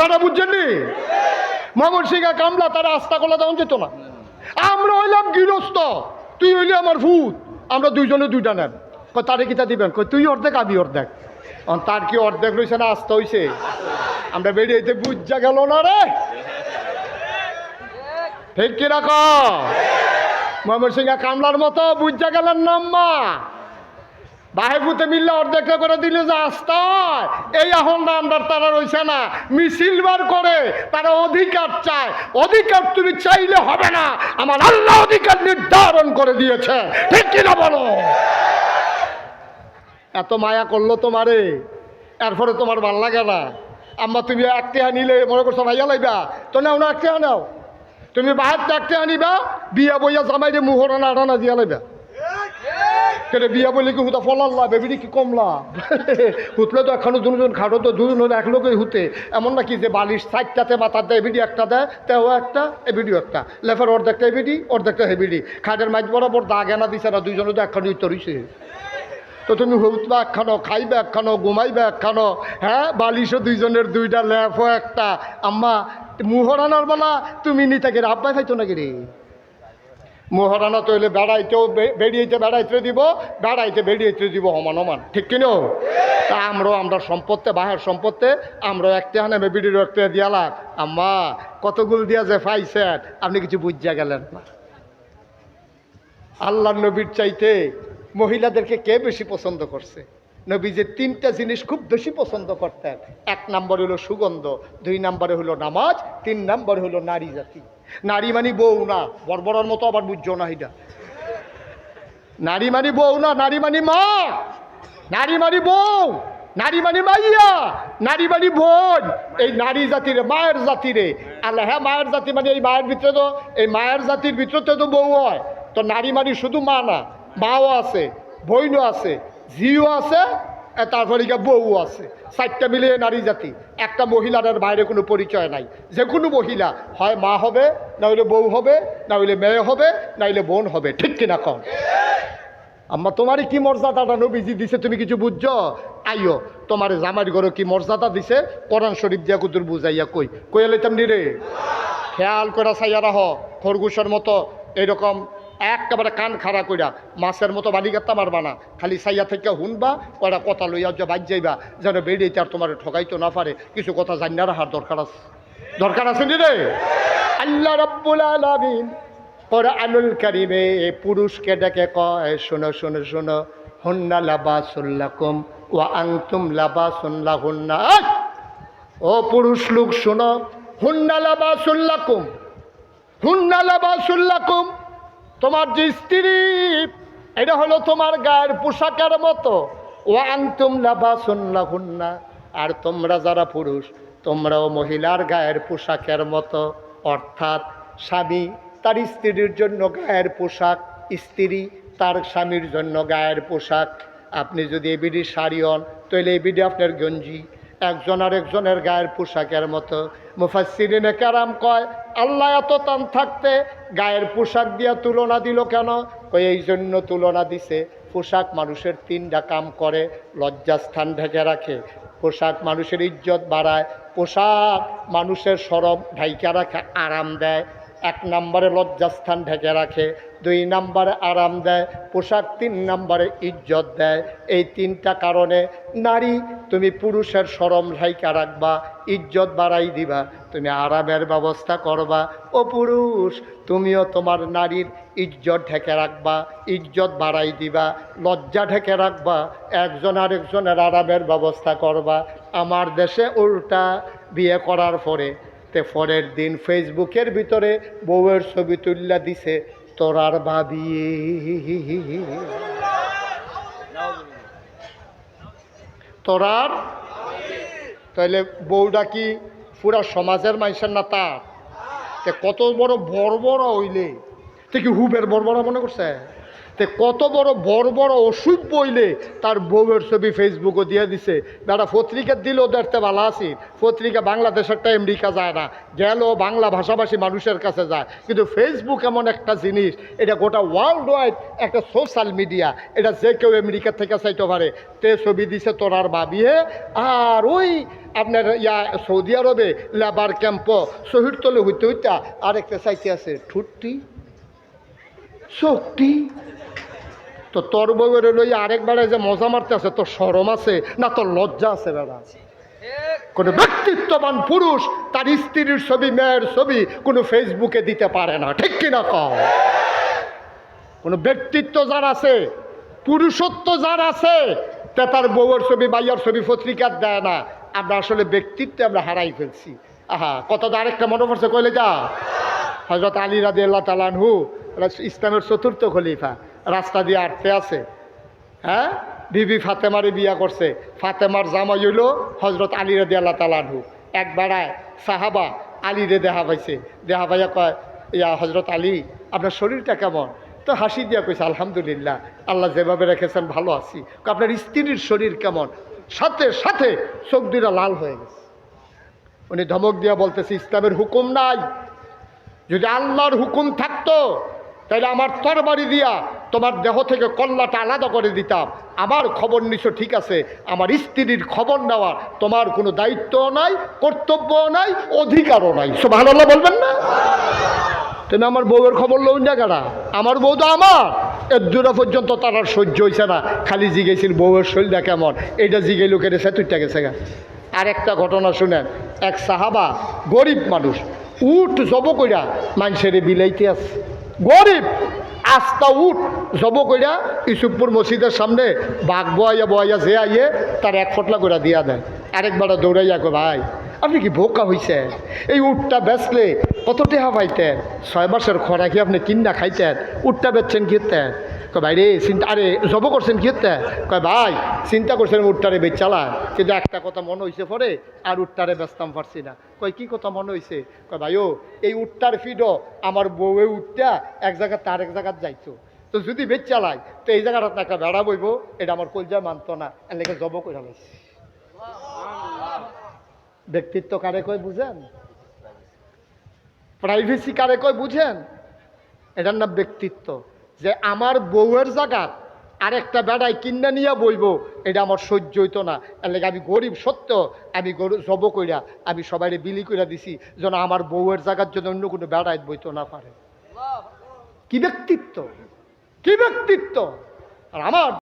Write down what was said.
তারা বুঝছেন নি মামুর সিংহা কামলা, তারা আস্থা করলে তেমন যেত না। আমরা হইলাম গৃহস্থ, তুই হইলি আমার ভূত। আমরা দুইজনে দুইটা নেন। কই তারে কিতা দিবেন? কই তুই অর্ধেক, আমি অর্ধেক। তার কি অর্ধেক রয়েছে না আস্থা হইছে? আমরা বেরিয়েতে বুঝা গেল না রে। ঠিক কি রাখো ময়মর সিংহা কামলার মতো বুঝা গেলেন নাম্মা বাহেবুতে মিল্লা অর্ধেক করে দিল যে আস্তায় এই এখন নামদার তারা রয়েছে না। মিছিল বার করে তারা অধিকার চায়। অধিকার তুমি চাইলে হবে না। আমার আল্লাহ অধিকার নির্ধারণ করে দিয়েছে। ঠিক কিনা বলো? এত মায়া করল তোমারে, এরপরে তোমার ভালো লাগে না। আম্মা, তুমি একটা নিলে মনে করছ ভাইয়া লাইবা? তো না একটা নাও। তুমি বাহার একটা আনিবা বিয়া বইয়া জামাই দিয়ে মুহরানা আটানা দিয়া লাইবা। কেটে বিয়া বলে কি হুতা ফলাল লাভ? এবিডি কি কমলা হুতলে তো এখনও দুজন খাটো, তো দুজন এক লোকই হুতে। এমন নাকি যে বালিশ সাইডটাতে মাথার দেয় এবিডি একটা দেয়, তেও একটা, এবিডিও একটা। লেফার অর্ধেকটা এবিডি, অর্ধেকটা হেবিডি খাটের মাঝ বরাবর দাগ এনা দিছে না দুইজনে তো একখানি উত্তরিছে তো তুমি হুতবা একখানো, খাইবে একখানো, ঘুমাইবে একখানো হ্যাঁ? বালিশও দুইজনের দুইটা, লেফও একটা। আম্মা, মুহরানার বেলা তুমি নি থাকে আব্বাই খাইতো নাকি রে মহারানা তৈলে বেড়াইতেও বে- বেরিয়েতে বেড়াইতে দিব, বেড়াইতে বেরিয়েতে দিব সমান সমান, ঠিক কিনো তা আমরাও আমরা সম্পত্তি, বাহের সম্পত্তি, আমরা একটা হানে বিডির একটা দিয়ালাম। আম্মা, কতগুলো দিয়া যে পাইছেন আপনি কিছু বুঝিয়া গেলেন না। আল্লাহ নবীর চাইতে মহিলাদেরকে কে বেশি পছন্দ করছে? নবী যে তিনটা জিনিস খুব বেশি পছন্দ করতেন, এক নম্বর হলো সুগন্ধ, দুই নম্বরে হলো নামাজ, তিন নম্বরে হলো নারী জাতি। নারী মানি বউ না, বর্বরার মতো আবার বুঝছ না এটা। নারী মানি বউ না, নারী মানি মা, নারী মানি বউ, নারী মানি মাইয়া, নারী মানি বোন। এই নারী জাতিরে, মায়ের জাতিরে আল্লাহ হ্যাঁ মায়ের জাতি মানে এই মায়ের ভিতরে তো, এই মায়ের জাতির ভিতরে তো বউ হয়। তো নারী মানি শুধু মা না, মাও আছে বইনও আছে, ঝিও আছে তারপরে গিয়ে বউ আছে, চারটা মিলিয়ে নারী জাতি। একটা মহিলার বাইরে কোনো পরিচয় নাই। যে কোনো মহিলা, হয় মা হবে, না হইলে বউ হবে, না হইলে মেয়ে হবে, না হইলে বোন হবে, ঠিক কিনা কম আম্মা, তোমারই কি মর্যাদাটা নবীজি দিছে, তুমি কিছু বুঝছ? আইও তোমার জামার ঘরে কি মর্যাদা দিছে? কোরআন শরীফ দিয়া কুতুর বুঝাইয়া কই। কই এলাইতাম নি রে? খেয়াল করে চাইয়া রাহ, খরগোশের মতো এরকম একেবারে কান খাড়া কইরা, মাছের মতো বালিগাত্তা মারবা না, খালি সাইয়া থেকে হুনবা, কয়টা কথা লইয়া যে বাজ যাইবা, যেন বেরিয়ে আর তোমার ঠকাইতে না পারে, কিছু কথা জানিয়া রাখার দরকার আছে। দরকার আছে নি রে? আল্লাহ রব্বুল আলামিন কোরআনুল কারিমে পুরুষকে ডেকে কয়, শোনো শোনো শোনো, হুন্না লাবাসুল্লাকুম ও আংতুম লাবাসুল্লাহ হুন্না ও পুরুষ লোক, শোনো, হুন্না লাবাসুল্লাকুম হুন্না লাবাসুল্লাকুম তোমার যে স্ত্রী, এটা হলো তোমার গায়ের পোশাকের মতো। ও লাবাসুল্লাহ হুন্না, আর তোমরা যারা পুরুষ, তোমরাও মহিলার গায়ের পোশাকের মতো। অর্থাৎ স্বামী তার স্ত্রীর জন্য গায়ের পোশাক, স্ত্রী তার স্বামীর জন্য গায়ের পোশাক। আপনি যদি এবিডি শাড়ি হন, তাহলে এবিডি আপনার গঞ্জি। একজন আর একজনের গায়ের পোশাকের মতো। মুফাসিরিনে ক্যারাম কয়, আল্লাহ এত টান থাকতে গায়ের পোশাক দিয়া তুলনা দিল কেন? কই এই জন্য তুলনা দিছে। পোশাক মানুষের তিনটা কাম করে, লজ্জাস্থান ঢেকে রাখে। পোশাক মানুষের ইজ্জত বাড়ায়। পোশাক মানুষের সরব ঢাইকা রাখে, আরাম দেয়। এক নম্বরে লজ্জাস্থান ঢেকে রাখে, দুই নম্বরে আরাম দেয়, পোশাক তিন নম্বরে ইজ্জত দেয়। এই তিনটা কারণে নারী, তুমি পুরুষের সরম ঢাইকা রাখবা, ইজ্জত বাড়াই দিবা, তুমি আরামের ব্যবস্থা করবা। ও পুরুষ, তুমিও তোমার নারীর ইজ্জত ঢেকে রাখবা, ইজ্জত বাড়াই দিবা, লজ্জা ঢেকে রাখবা, একজন আরেকজনের আরামের ব্যবস্থা করবা। আমার দেশে উল্টা বিয়ে করার পরে তে পরের দিন ফেসবুকের ভিতরে বউয়ের ছবি তুল্লা দিছে তোরার ভাবি তোরার তাহলে বউটা কি পুরা সমাজের মানুষের না তার? কত বড় বড় হইলে। তে কি হুবের বড় মনে করছে? তে কত বড় বড় বড় অসুখ বইলে তার বউয়ের ছবি ফেসবুকও দিয়ে দিছে। বেড়া পত্রিকা দিলেও দেখতে ভালো আছি। পত্রিকা বাংলাদেশেরটা আমেরিকা যায় না। গেল বাংলা ভাষাভাষী মানুষের কাছে যায়। কিন্তু ফেসবুক এমন একটা জিনিস, এটা গোটা ওয়ার্ল্ড ওয়াইড একটা সোশ্যাল মিডিয়া এটা যে কেউ আমেরিকা থেকে চাইতে পারে। তে ছবি দিছে তোর তোরার বাবিয়ে আর ওই আপনার ইয়া সৌদি আরবে লেবার ক্যাম্প শহীদ তলে হইতে হইতে আরেকটা চাইতে আছে, ঠুট্টি শক্তি তো তোর বউয়ের লই আরেকবারে যে মজা মারতে আছে তোর সরম আছে না তোর লজ্জা আছে বেড়া? কোনো ব্যক্তিত্ববান পুরুষ তার স্ত্রীর ছবি, মেয়ের ছবি কোনো ফেসবুকে দিতে পারে না, ঠিক কিনা কও? কোনো ব্যক্তিত্ব যার আছে, পুরুষত্ব যার আছে, তে তার বউয়ের ছবি বাইয়ার ছবি পত্রিকার দেয় না। আমরা আসলে ব্যক্তিত্ব আমরা হারাই ফেলছি। আহা কত আরেকটা মনে পড়ছে, কইলে যা? হজরত আলী রাদি আল্লাহ তালানহু ইসলামের চতুর্থ খলিফা। রাস্তা দিয়ে আটতে আছে। হ্যাঁ? বিবি ফাতেমারে বিয়া করছে। ফাতেমার জামাই হইল হজরত আলী রাদি আল্লাহ তালানহু এক বেড়ায় সাহাবা আলী রে দেহা পাইছে। দেহা পাইয়া কয়, ইয়া হজরত আলী, আপনার শরীরটা কেমন? তো হাসি দিয়া কইছে, আলহামদুলিল্লাহ, আল্লাহ যেভাবে রেখেছেন, ভালো আছি। আপনার স্ত্রীর শরীর কেমন? সাথে সাথে চোখ দুইটা লাল হয়ে গেছে। উনি ধমক দিয়া বলতেছে, ইসলামের হুকুম নাই। যদি আল্লাহর হুকুম থাকতো তাহলে আমার তরবারি দিয়া তোমার দেহ থেকে কল্লাটা আলাদা করে দিতাম। আমার খবর নিছো ঠিক আছে, আমার স্ত্রীর খবর নেওয়ার তোমার কোনো দায়িত্বও নাই, কর্তব্যও নাই, অধিকারও নাই। সব ভালো বলবেন না? তুমি আমার বউয়ের খবর লই না কেনা আমার বউ তো আমার। এর দূরা পর্যন্ত তার আর সহ্য হয়েছে না। খালি জিগেছিল বউয়ের শরীরটা কেমন এইটা জিগে লোকের এসে তুইটা গেছে গা। আর একটা ঘটনা শুনেন। এক সাহাবা গরিব মানুষ, উঠ জব কইরা মানুষের বিলাইতে আছে। গরিব! আস্তা উঠ, জব কইরা ইসুপুর মসজিদের সামনে বাঘ বয়া বয়া যে আইয়ে, তার এক ফটলা করে দিয়া দেয়। আরেকবার দৌড়াইয়া কো ভাই, আপনি কি বোকা হইছে এই উঠটা বেচলে কত টেহা পাইতেন? ছয় মাসের খরা কি আপনি কিনা খাইতেন? উঠটা বেচছেন কি হতেন কয় ভাই রে চিন্তা আরে, জব করছেন কি হতে কয়, ভাই, চিন্তা করছেন উঠটারে উটটারে বেচালা কিন্তু একটা কথা মনে হয়েছে পরে, আর উটটারে বেচতাম পারছি না। কয়, কি কথা মনে হয়েছে কয়, ভাই, ও, এই উটটার ফিডও আমার বউয়ে উঠটা এক জায়গা তার এক জায়গায় যাইতো। তো যদি বেচ চালাই তো এই জায়গাটা একটা বেড়া বইব, এটা আমার কলজা মানতো না। এর লেগে জব করে ব্যক্তিত্ব কারে কয় বুঝেন? প্রাইভেসি কারে কয় বুঝেন? এটার নাম ব্যক্তিত্ব। যে আমার বউয়ের জায়গা আর একটা বেড়াই কিনা নিয়ে বইব এটা আমার সহ্য হইত না। এর লাগে আমি গরিব সত্য আমি গরু জব কইরা আমি সবাই বিলি কইরা দিছি যেন আমার বউয়ের জায়গার জন্য অন্য কোনো বেড়াই বইতো না পারে। কি ব্যক্তিত্ব? কি ব্যক্তিত্ব? আর আমার